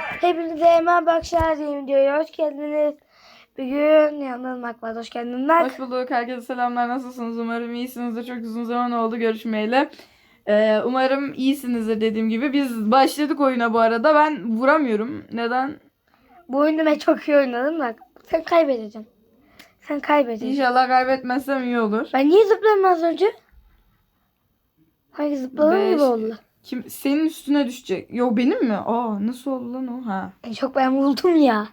Hepinize merhaba arkadaşlar yeni videoya hoş geldiniz. Bugün yanımda Mak var. Hoş geldin Mak. Hoş bulduk. Herkese selamlar. Nasılsınız? Umarım iyisinizdir. Çok uzun zaman oldu görüşmeyeli. Ee, umarım iyisinizdir dediğim gibi. Biz başladık oyuna bu arada. Ben vuramıyorum. Neden? Bu oyunu ben çok iyi oynadım Mak. Sen kaybedeceksin. Sen kaybedeceksin. İnşallah kaybetmezsem iyi olur. Ben niye zıpladım az önce? Hangi zıpladığım Beş. gibi oldu. Kim senin üstüne düşecek? Yo benim mi? Aa nasıl oldu lan o? Ha. E, çok ben buldum ya.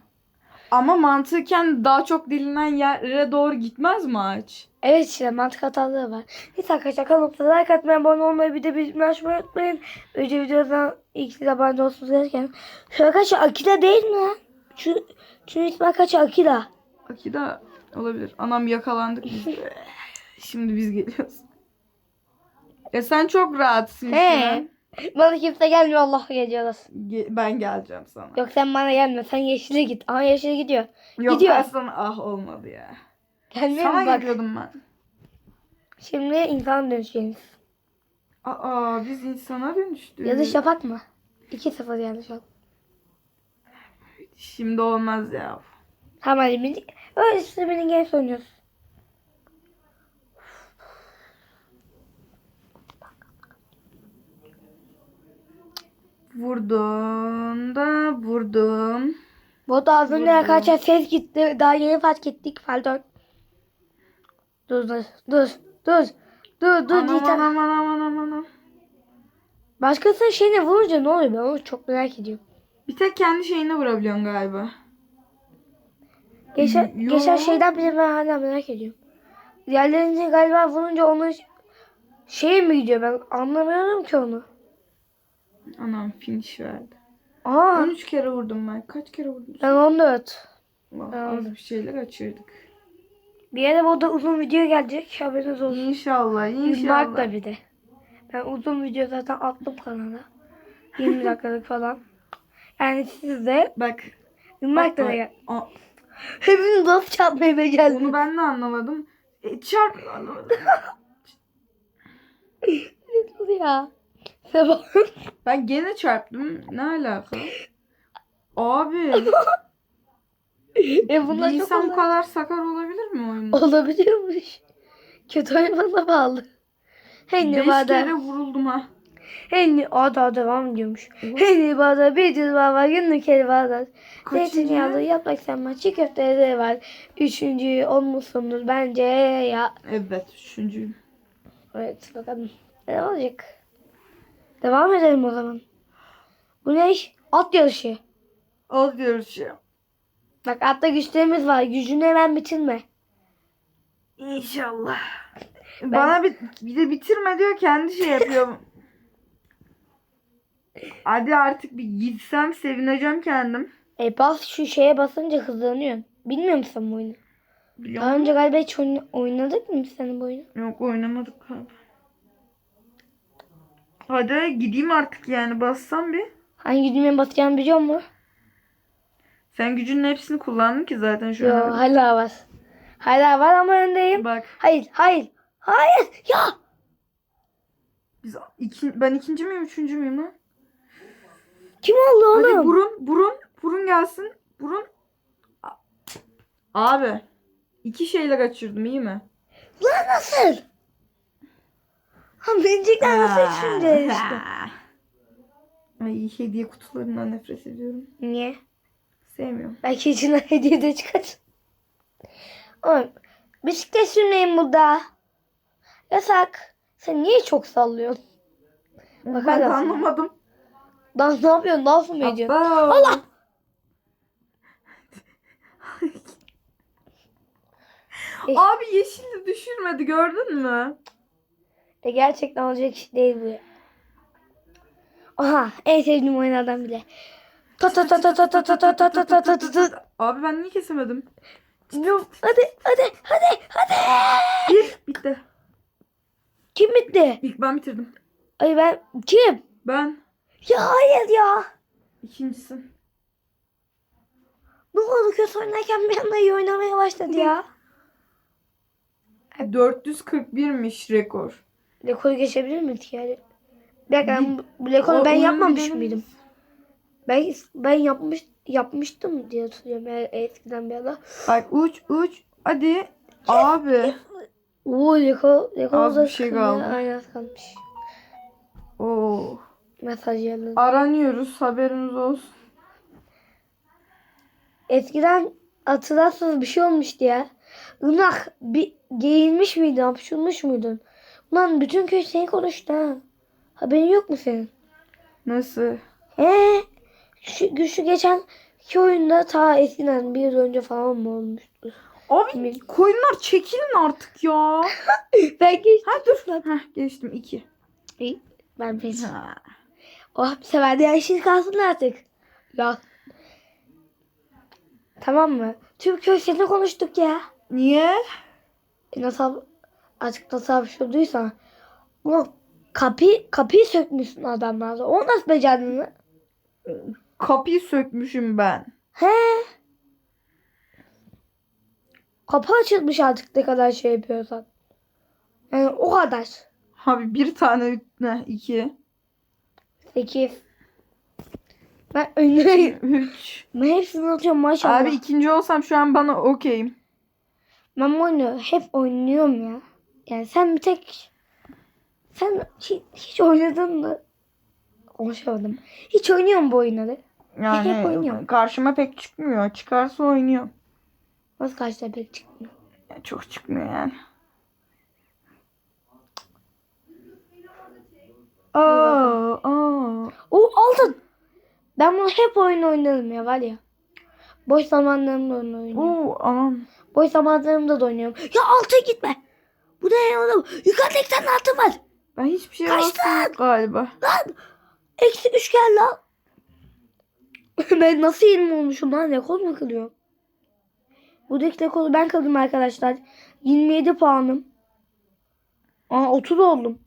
Ama mantıken daha çok dilinen yere doğru gitmez mi ağaç? Evet işte mantık hataları var. Neyse arkadaşlar kanalımıza like atmayı, abone olmayı bir de bildirim açmayı unutmayın. Önce videodan ilk size abone olsunuz gereken. Şu arkadaşlar Akila değil mi? Şu, şu ismi arkadaşlar Akila. Akida olabilir. Anam yakalandık biz. Şimdi biz geliyoruz. Ya sen çok rahatsın. He. Sinan. Bana kimse gelmiyor Allah geliyoruz. Ge- Ben geleceğim sana. Yok sen bana gelme. Sen yeşile git. Aha yeşile gidiyor. Yok Gidiyor. ben sana ah olmadı ya. Gelmiyor Sana mu bak. geliyordum ben. Şimdi insan dönüşeceğiz. Aa biz insana dönüştük. Yazış yapak mı? 2-0 yanlış oldu. Şimdi olmaz ya. Tamam hadi öyle işte benim game oynuyoruz. Vurdum da vurdum. Bu da az önce arkadaşlar ses gitti. Daha yeni fark ettik. Pardon. Dur dur dur dur. Dur dur Aman tane. aman aman aman aman. Başkasının şeyine vurunca ne oluyor ben onu çok merak ediyorum. Bir tek kendi şeyine vurabiliyorsun galiba. Geçen, Yo. geçen şeyden bile ben hala merak ediyorum. Diğerlerine galiba vurunca onun şey mi gidiyor ben anlamıyorum ki onu. Anam finish verdi. Aa 13 kere vurdum ben. Kaç kere vurdum? ben 14. Vah, Az bir şeyle kaçırdık. Bir yere burada uzun video gelecek haberiniz olsun. İnşallah Mark inşallah. da bir de. Ben uzun video zaten attım kanala. 20 dakikalık falan. Yani siz de Bak. Mark da gel. o- Hepimiz nasıl çarpmaya Onu becerdik. ben de anlamadım. E, çarp anlamadım. Ya. Ben gene çarptım. Ne alaka? Abi. e bir bunlar çok insan bu olay- kadar sakar olabilir mi oyunda? olabiliyormuş. Kötü oynamana bağlı. Ne Beş bada. kere vuruldum ha. Ne o da devam ediyormuş. Ne bada bir cız var günlük el var. Zeytinyağlı Kaçıncı? yaprak sarma çiğ köfteleri var. Üçüncü olmuşsunuz bence ya. Evet. Üçüncü. Evet bakalım. Ne olacak? Devam edelim o zaman. Bu ne? At yarışı. Al görüşü. Bak atta güçlerimiz var. Gücünü hemen bitirme. İnşallah. Bana bir, bir de bitirme diyor kendi şey yapıyor. Hadi artık bir gitsem sevineceğim kendim. E bas şu şeye basınca hızlanıyorsun. Bilmiyor musun bu oyunu? Biliyor Daha önce galiba hiç oyna- oynadık mı biz senin bu oyunu? Yok oynamadık abi. Hadi gideyim artık yani bassam bir. Hangi düğmeye basacağını biliyor musun? Sen gücünün hepsini kullandın ki zaten şu Yo an. hala var. Hala var ama öndeyim. Bak Hayır hayır. Hayır ya. biz iki, ben ikinci miyim üçüncü müyüm lan? Kim oldu Hadi oğlum? burun burun burun gelsin burun. Abi iki şeyle kaçırdım iyi mi? Lan nasıl? Ha bencikler nasıl üçüncü işte? Ay hediye kutularından nefret ediyorum. Niye? Sevmiyorum. Belki içinden hediye de çıkar. Oğlum bisiklet sürmeyin burada. Yasak. Sen niye çok sallıyorsun? Bakar ben de anlamadım. Dans ne yapıyorsun? Dans mı ediyorsun? Allah! Abi yeşili düşürmedi gördün mü? E gerçekten olacak iş değil bu. ya. Aha en sevdiğim oyunlardan bile. Ta ta ta ta ta ta ta ta ta ta ta ta ta ta. Abi ben niye kesemedim? Bilmiyorum. Hadi hadi hadi hadi. Bir bitti. Kim bitti? İlk ben bitirdim. Ay ben kim? Ben Ya hayır ya. ikincisi. Ne oldu kötü oynarken bir anda iyi oynamaya başladı ya. 441'miş rekor. Rekoru geçebilir miydik yani? Bir dakika ben bu- O ben yapmamış mıydım? Ben ben yapmış yapmıştım diye hatırlıyorum e- eskiden bir ara. Bak uç uç. Hadi. Abi. Oo Leko Leko bir şey kaldı. Aynen kalmış. Oo. Mesaj yerine. Aranıyoruz haberiniz olsun. Eskiden hatırlarsınız bir şey olmuştu ya. Inak bir giyinmiş miydin? Hapşurmuş muydun? Ulan bütün köy seni konuştu ha. Haberin yok mu senin? Nasıl? He? Şu, şu geçen iki oyunda ta eskiden bir yıl önce falan mı olmuştu? Abi koyunlar çekilin artık ya. Ben geçtim. Ha dur. Heh, geçtim iki. İyi, Ben. Ha. Oh bir sefer de yaşlı kalsın artık. Ya. Tamam mı? Tüm köy seni konuştuk ya. Niye? E nasıl artık nasıl hapşurduysan. Ulan kapı, kapıyı sökmüşsün adamlarla. O nasıl becerdin lan? Kapıyı sökmüşüm ben. He. Kapı açılmış artık ne kadar şey yapıyorsan. Yani o kadar. Abi bir tane ne iki. Sekiz. Ben önüne Üç. ben hepsini atıyorum maşallah. Abi ikinci olsam şu an bana okeyim. Ben bu oyunu hep oynuyorum ya. Yani sen bir tek sen hiç, hiç oynadın mı? Konuşamadım. Hiç oynuyorum bu oyunları. Hep Yani oynuyorum. karşıma pek çıkmıyor. Çıkarsa oynuyorum. Nasıl karşıda pek çıkmıyor. Ya çok çıkmıyor yani. Aa, aa. O altın. Ben bunu hep oyun oynarım ya var ya. Boş zamanlarımda oynuyorum. Oo, aman. Boş zamanlarımda da oynuyorum. Ya altı gitme. Bu ne oğlum? Yukarıda iki tane altın var. Ben hiçbir şey bastım galiba. Lan. Eksi üç gel lan. ben nasıl 20 olmuşum lan? Rekor mu kılıyorum? Buradaki rekoru ben kıldım arkadaşlar. 27 puanım. Aa 30 oldum.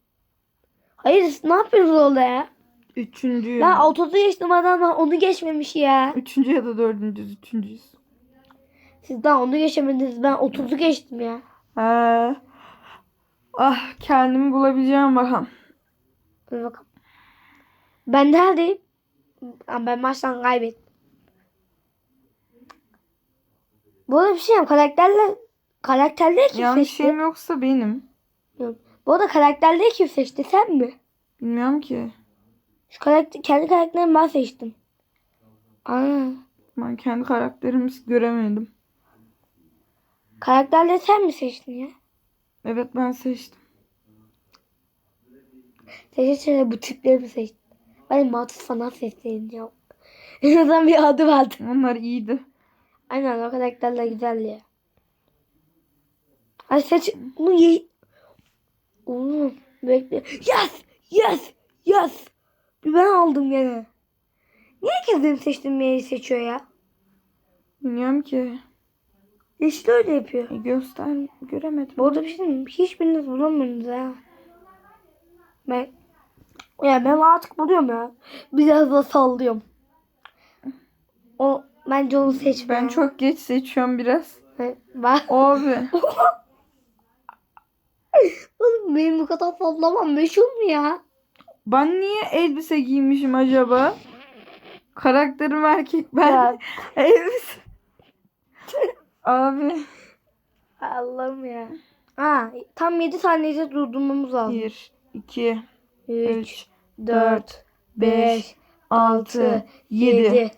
Hayır ne yapıyorsunuz orada ya? Üçüncü. Ben 30'u geçtim adamlar onu geçmemiş ya. Üçüncü ya da dördüncüyüz. Üçüncüyüz. Siz daha onu geçemediniz. Ben 30'u geçtim ya. Ha. Ah kendimi bulabileceğim bakalım. Dur bakalım. Ben neredeyim? Ama ben maçtan kaybettim. Bu arada bir şey diyeyim. Karakterler karakterleri kim Yanlış seçti? şeyim yoksa benim. Yok. Bu arada karakterleri kim seçti? Sen mi? Bilmiyorum ki. Şu karakter, kendi karakterimi ben seçtim. Aa, Ben kendi karakterimi göremedim. karakterleri sen mi seçtin ya? Evet ben seçtim. Seçti bu tipleri mi seçtin? Ben Matut falan ya. En azından bir adı vardı. Onlar iyiydi. Aynen o karakterler güzeldi ya. Ay seç bunu ye. Oğlum bekle. Yes! Yes! Yes! Bir ben aldım gene. Niye herkes benim seçtiğim yeri seçiyor ya? Bilmiyorum ki. Yeşil öyle yapıyor. E, göster göremedim. Bu arada bir şey diyeyim mi? Hiçbiriniz bulamıyorsunuz ha. Ben ya ben artık buluyorum ya. Biraz da sallıyorum. O bence onu seçme. Ben çok geç seçiyorum biraz. Ben. Abi. Oğlum benim bu kadar sallamam meşhur mu ya? Ben niye elbise giymişim acaba? Karakterim erkek ben. Ya. elbise. Abi. Allah'ım ya. Ha, tam 7 saniyede durdurmamız lazım. 1, 2, 3, 3, 4, 5, 6, 6, 7. 7.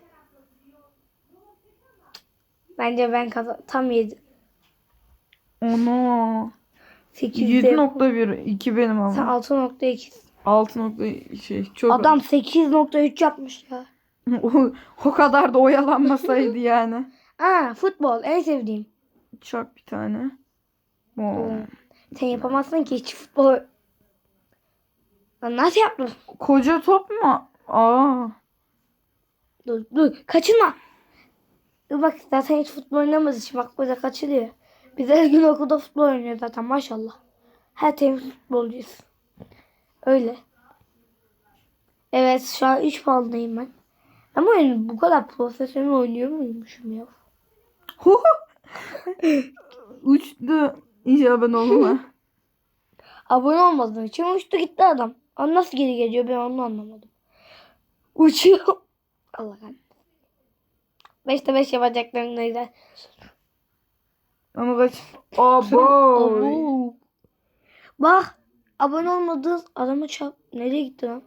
Bence ben kazan tam 7. Ono. 8 7.1 2 benim Sen ama. 6.2. 6 nokta şey çok Adam 8.3 yapmış ya. o kadar da oyalanmasaydı yani. Aa futbol en sevdiğim. Çak bir tane. Oo. Sen yapamazsın ki hiç futbol. Lan nasıl yaptın? Koca top mu? Aa. Dur dur kaçırma. Dur bak zaten hiç futbol oynamaz için bak böyle kaçırıyor. Biz her gün okulda futbol oynuyoruz zaten maşallah. Her temiz futbolcuyuz. Öyle. Evet şu an 3 puandayım ben. Ama oyunu bu kadar profesyonel oynuyor muymuşum ya? Uçtu. İnşallah ben olma. Abone olmadığım için uçtu gitti adam. Ama nasıl geri geliyor ben onu anlamadım. Uçuyor. Allah kahretsin. Beşte beş yapacaklarım ne güzel. Ama kaç. Abo. Bak abone olmadığınız adamı çap. Nereye gitti lan?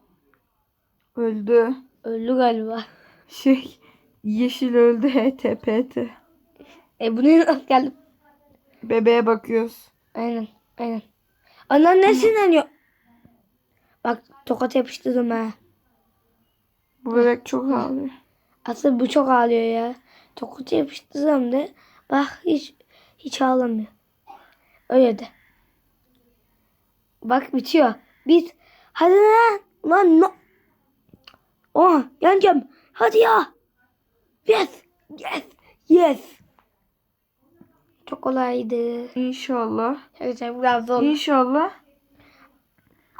Öldü. Öldü galiba. Şey. Yeşil öldü HTPT. E bu ne nasıl geldi? Bebeğe bakıyoruz. Aynen. Aynen. Anam ne sinirleniyor? Bak tokat yapıştırdım ha. Bu bebek çok ağlıyor. Aslında bu çok ağlıyor ya. Tokat yapıştırdım de. Bak hiç hiç ağlamıyor. Öyle de. Bak bitiyor. Bit. Hadi lan. Lan no. Oha yanacağım. Hadi ya. Yes. Yes. Yes. Çok kolaydı. İnşallah. Arkadaşlar biraz zor. İnşallah.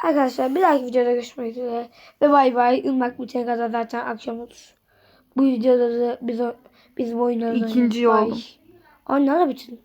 Arkadaşlar bir dahaki videoda görüşmek üzere. Ve bay bay. Irmak bitene kadar zaten akşam olur. Bu videoda da biz, o- bizim oyunlarımızı İkinci oldum. Bye. Onlarla bitirin.